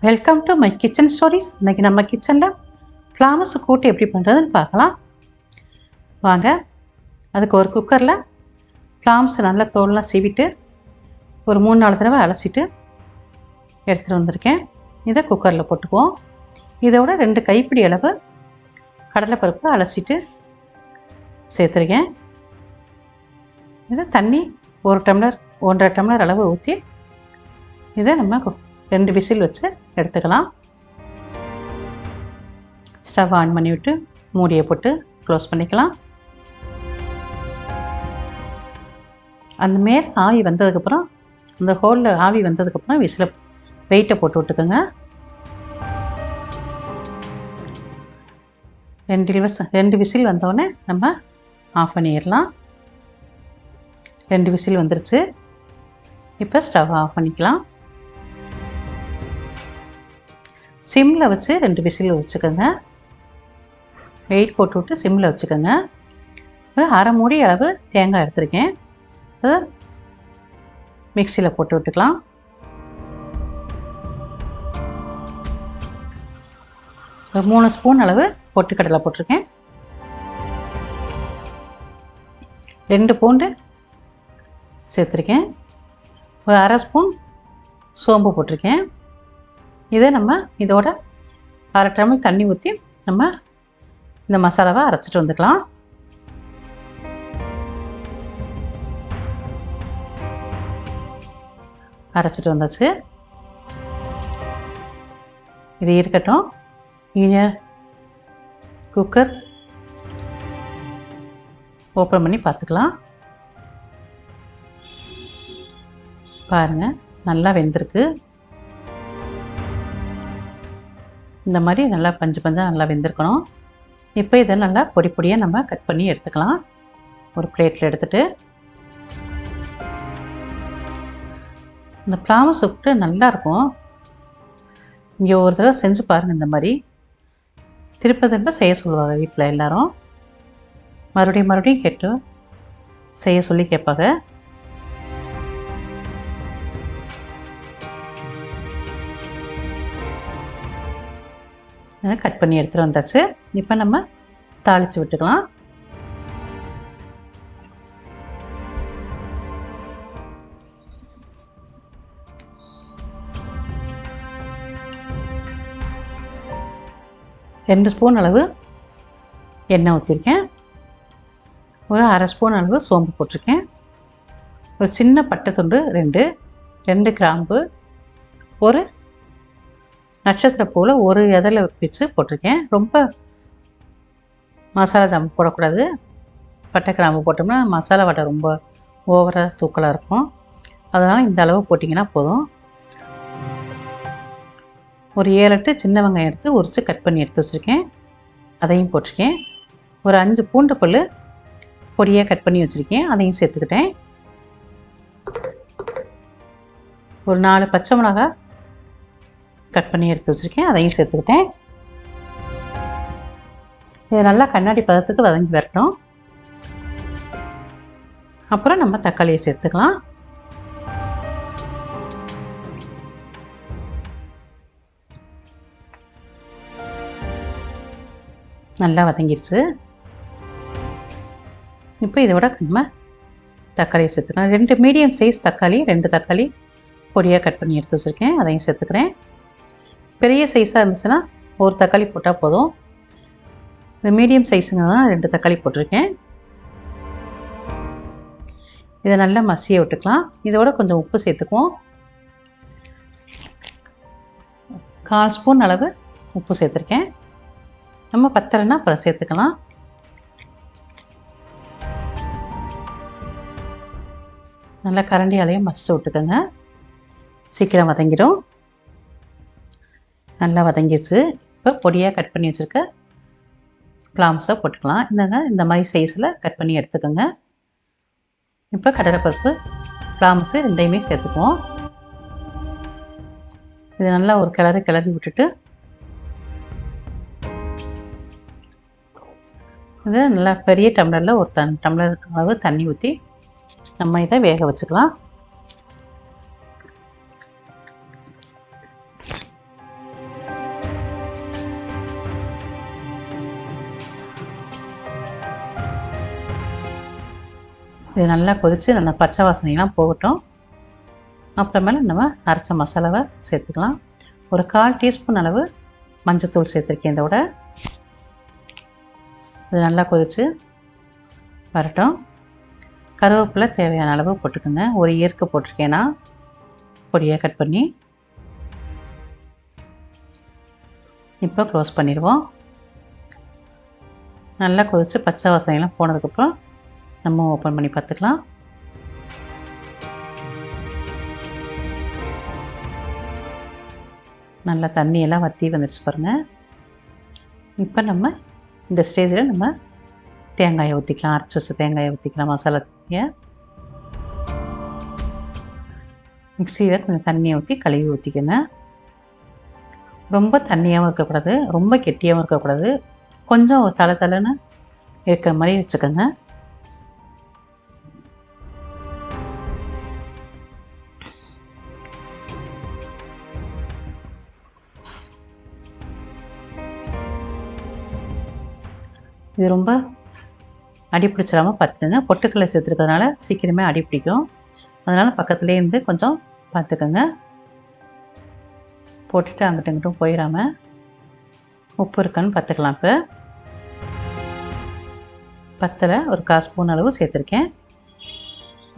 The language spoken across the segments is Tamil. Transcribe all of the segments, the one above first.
Welcome to my kitchen stories இன்றைக்கி நம்ம கிச்சனில் ஃப்ளாமஸ் கூட்டு எப்படி பண்ணுறதுன்னு பார்க்கலாம். வாங்க அதுக்கு ஒரு குக்கரில் ஃப்ளாம்ஸ் நல்லா தோல்லாம் சீவிட்டு ஒரு மூணு நாலு தடவை அலசிட்டு எடுத்துகிட்டு வந்திருக்கேன். இதை குக்கரில் போட்டுக்குவோம். இதோட ரெண்டு கைப்பிடி அளவு கடலைப்பருப்பு அலசிட்டு சேர்த்துருக்கேன். இதை தண்ணி ஒரு டம்ளர் ஒன்றரை டம்ளர் அளவு ஊற்றி இதை நம்ம கு- ரெண்டு விசில் வச்சு எடுத்துக்கலாம். ஸ்டவ் ஆன் பண்ணி விட்டு மூடியை போட்டு க்ளோஸ் பண்ணிக்கலாம். அந்த மேல் ஆவி வந்ததுக்கப்புறம் அந்த ஹோலில் ஆவி வந்ததுக்கப்புறம் விசில வெயிட்டை போட்டு விட்டுக்கோங்க. ரெண்டு விஸ் ரெண்டு விசில் வந்தோடனே நம்ம ஆஃப் பண்ணிடலாம். ரெண்டு விசில் வந்துருச்சு. இப்போ ஸ்டவ் ஆஃப் பண்ணிக்கலாம். சிம்மில் வச்சு ரெண்டு விசில் வச்சுக்கோங்க. வெயிட் போட்டு விட்டு சிம்மில் வச்சுக்கோங்க. அரை மூடி அளவு தேங்காய் எடுத்துருக்கேன். அதை மிக்சியில் போட்டு விட்டுக்கலாம். ஒரு மூணு ஸ்பூன் அளவு பொட்டுக்கடலை போட்டிருக்கேன். ரெண்டு பூண்டு சேர்த்துருக்கேன். ஒரு அரை ஸ்பூன் சோம்பு போட்டிருக்கேன். இதை நம்ம இதோட அரை டம்ளர் தண்ணி ஊற்றி நம்ம இந்த மசாலாவை அரைச்சிட்டு வந்துக்கலாம். அரைச்சிட்டு வந்தாச்சு. இது இருக்கட்டும். இங்கே குக்கர் ஓப்பன் பண்ணி பார்த்துக்கலாம். பாருங்கள் நல்லா வெந்திருக்கு. இந்த மாதிரி நல்லா பஞ்சு பஞ்சாக நல்லா வெந்திருக்கணும். இப்போ இதை நல்லா பொடி பொடியாக நம்ம கட் பண்ணி எடுத்துக்கலாம். ஒரு பிளேட்டில் எடுத்துகிட்டு இந்த பிளாம சுட்டு நல்லா இருக்கும். இங்கே ஒரு தடவை செஞ்சு பாருங்கள் இந்த மாதிரி. திருப்ப திரும்ப செய்ய சொல்லுவாங்க வீட்டில் எல்லோரும். மறுபடியும் மறுபடியும் கேட்டு செய்ய சொல்லி கேட்பாங்க. கட் பண்ணி எடுத்துகிட்டு வந்தாச்சு. இப்போ நம்ம தாளித்து விட்டுக்கலாம். ரெண்டு ஸ்பூன் அளவு எண்ணெய் ஊற்றிருக்கேன் ஒரு அரை ஸ்பூன் அளவு சோம்பு போட்டிருக்கேன். ஒரு சின்ன பட்டை துண்டு ரெண்டு ரெண்டு கிராம்பு ஒரு நட்சத்திர பூவில் ஒரு இதில் வச்சு போட்டிருக்கேன். ரொம்ப மசாலா ஜாம் போடக்கூடாது. பட்டை கிராம்பு போட்டோம்னா மசாலா வடை ரொம்ப ஓவராக தூக்கலாக இருக்கும். அதனால் இந்த அளவு போட்டிங்கன்னா போதும். ஒரு ஏழு எட்டு சின்ன வெங்காயம் எடுத்து உரித்து கட் பண்ணி எடுத்து வச்சுருக்கேன். அதையும் போட்டிருக்கேன். ஒரு அஞ்சு பூண்டு பல் பொடியாக கட் பண்ணி வச்சுருக்கேன். அதையும் சேர்த்துக்கிட்டேன். ஒரு நாலு பச்சை மிளகாய் கட் பண்ணி எடுத்து வச்சுருக்கேன் அதையும் சேர்த்துக்கிட்டேன். இது நல்லா கண்ணாடி பதத்துக்கு வதங்கி வரட்டும். அப்புறம் நம்ம தக்காளியை சேர்த்துக்கலாம். நல்லா வதங்கிருச்சு. இப்போ இதோட நம்ம தக்காளியை சேர்த்துக்கலாம். ரெண்டு மீடியம் சைஸ் தக்காளி ரெண்டு தக்காளி பொடியாக கட் பண்ணி எடுத்து வச்சுருக்கேன் அதையும் சேர்த்துக்கிறேன். பெரிய சைஸாக இருந்துச்சுன்னா ஒரு தக்காளி போட்டால் போதும். இந்த மீடியம் சைஸுங்கன்னா ரெண்டு தக்காளி போட்டிருக்கேன். இதை நல்லா மசிய விட்டுக்கலாம். இதோட கொஞ்சம் உப்பு சேர்த்துக்குவோம். கால் ஸ்பூன் அளவு உப்பு சேர்த்துருக்கேன். நம்ம பத்தலைன்னா அப்புறம் சேர்த்துக்கலாம். நல்லா கரண்டியாலேயே மசிச்சு விட்டுக்கோங்க. சீக்கிரம் வதங்கிடும். நல்லா வதங்கிடுச்சு இப்போ பொடியாக கட் பண்ணி வச்சுருக்க ப்ளாம்ஸை போட்டுக்கலாம். இந்தாங்க இந்த மாதிரி சைஸில் கட் பண்ணி எடுத்துக்கோங்க. இப்போ கடலைப்பருப்பு ப்ளாம்ஸு ரெண்டையுமே சேர்த்துக்குவோம். இது நல்லா ஒரு கிளறி கிளறி விட்டுட்டு இது நல்லா பெரிய டம்ளரில் ஒரு தன் டம்ளர் அளவு தண்ணி ஊற்றி நம்ம இதை வேக வச்சுக்கலாம். இது நல்லா கொதித்து நல்லா பச்சை வாசனைலாம் போகட்டும். அப்புறமேல நம்ம அரைச்ச மசாலாவை சேர்த்துக்கலாம். ஒரு கால் டீஸ்பூன் அளவு மஞ்சத்தூள் சேர்த்துருக்கேன் இதோட. இது நல்லா கொதித்து வரட்டும். கருவேப்பிலை தேவையான அளவு போட்டுக்கோங்க. ஒரு இயற்கை போட்டிருக்கேன்னா பொடியாக கட் பண்ணி. இப்போ க்ளோஸ் பண்ணிடுவோம். நல்லா கொதித்து பச்சை வாசனைலாம் போனதுக்கப்புறம் நம்ம ஓப்பன் பண்ணி பார்த்துக்கலாம். நல்லா தண்ணியெல்லாம் வற்றி வந்துடுச்சு பாருங்கள் இப்போ நம்ம இந்த ஸ்டேஜில் நம்ம தேங்காயை ஊற்றிக்கலாம் அரைச்சி வச்ச தேங்காயை ஊற்றிக்கலாம் மசாலா தண்ணியை. மிக்சியில் கொஞ்சம் தண்ணியை ஊற்றி கழுவி ஊற்றிக்கணும் ரொம்ப தண்ணியாகவும் இருக்கக்கூடாது ரொம்ப கெட்டியாகவும் இருக்கக்கூடாது. கொஞ்சம் தலை தலைன்னு இருக்கிற மாதிரி வச்சுக்கோங்க. இது ரொம்ப அடி பிடிச்சிடாம பார்த்துக்கோங்க பொட்டுக்கடலை சேர்த்துருக்கிறதுனால சீக்கிரமே அடி பிடிக்கும். அதனால் பக்கத்துலேயே இருந்து கொஞ்சம் பார்த்துக்கோங்க. போட்டுட்டு அங்கிட்ட இங்கிட்டும் போயிடாம உப்பு இருக்கான்னு பார்த்துக்கலாம் இப்போ. பத்தில் ஒரு கால் ஸ்பூன் அளவு சேர்த்துருக்கேன்.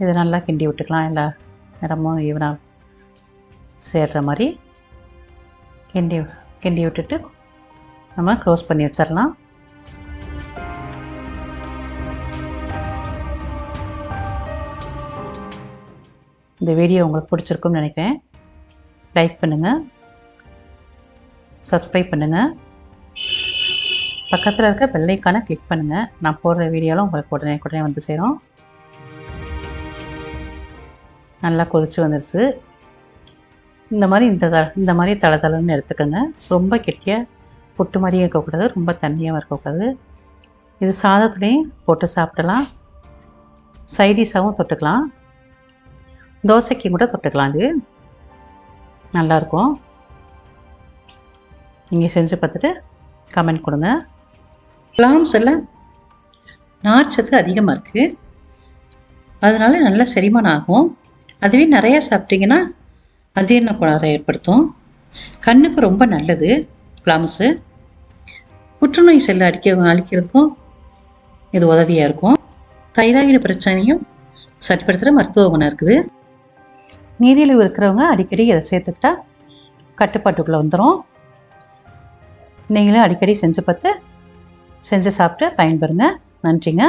இதை நல்லா கிண்டி விட்டுக்கலாம். எல்லா இடமும் ஈவனாக சேர்ற மாதிரி கிண்டி கிண்டி விட்டுட்டு நம்ம க்ளோஸ் பண்ணி வச்சிடலாம். இந்த வீடியோ உங்களுக்கு பிடிச்சிருக்கும்னு நினைக்கிறேன். லைக் பண்ணுங்கள் சப்ஸ்கிரைப் பண்ணுங்கள் பக்கத்தில் இருக்க பெல்லைக்கான கிளிக் பண்ணுங்கள் நான் போடுற வீடியோலாம் உங்களுக்கு உடனே உடனே வந்து சேரும். நல்லா கொதிச்சு வந்துருச்சு. இந்த மாதிரி இந்த த இந்த மாதிரி தலை தலைன்னு எடுத்துக்கோங்க. ரொம்ப கெட்டியாக புட்டு மாதிரியே இருக்கக்கூடாது. ரொம்ப தண்ணியாகவும் இருக்கக்கூடாது. இது சாதத்துலேயும் போட்டு சாப்பிடலாம். சைடிஷாகவும் தொட்டுக்கலாம். தோசைக்கு கூட தொட்டுக்கலாம் இது நல்லாயிருக்கும் நீங்கள் செஞ்சு பார்த்துட்டு கமெண்ட் கொடுங்க. பிளாம்ஸ் எல்லாம் நார்ச்சத்து அதிகமாக இருக்குது அதனால நல்லா செரிமானம் ஆகும். அதுவே நிறையா சாப்பிட்டீங்கன்னா அஜீரண கோளாறை ஏற்படுத்தும். கண்ணுக்கு ரொம்ப நல்லது பிளாம்ஸு புற்றுநோய் செல்லை அடிக்க அழிக்கிறதுக்கும் இது உதவியாக இருக்கும். தைராய்டு பிரச்சனையும் சரிப்படுத்துகிற மருத்துவ குணம் இருக்குது. நீரிழிவு இருக்கிறவங்க அடிக்கடி இதை சேர்த்துக்கிட்டா கட்டுப்பாட்டுக்குள்ளே வந்துடும் நீங்களும் அடிக்கடி செஞ்சு பார்த்து செஞ்சு சாப்பிட்டு பயன்பெறுங்க. நன்றிங்க.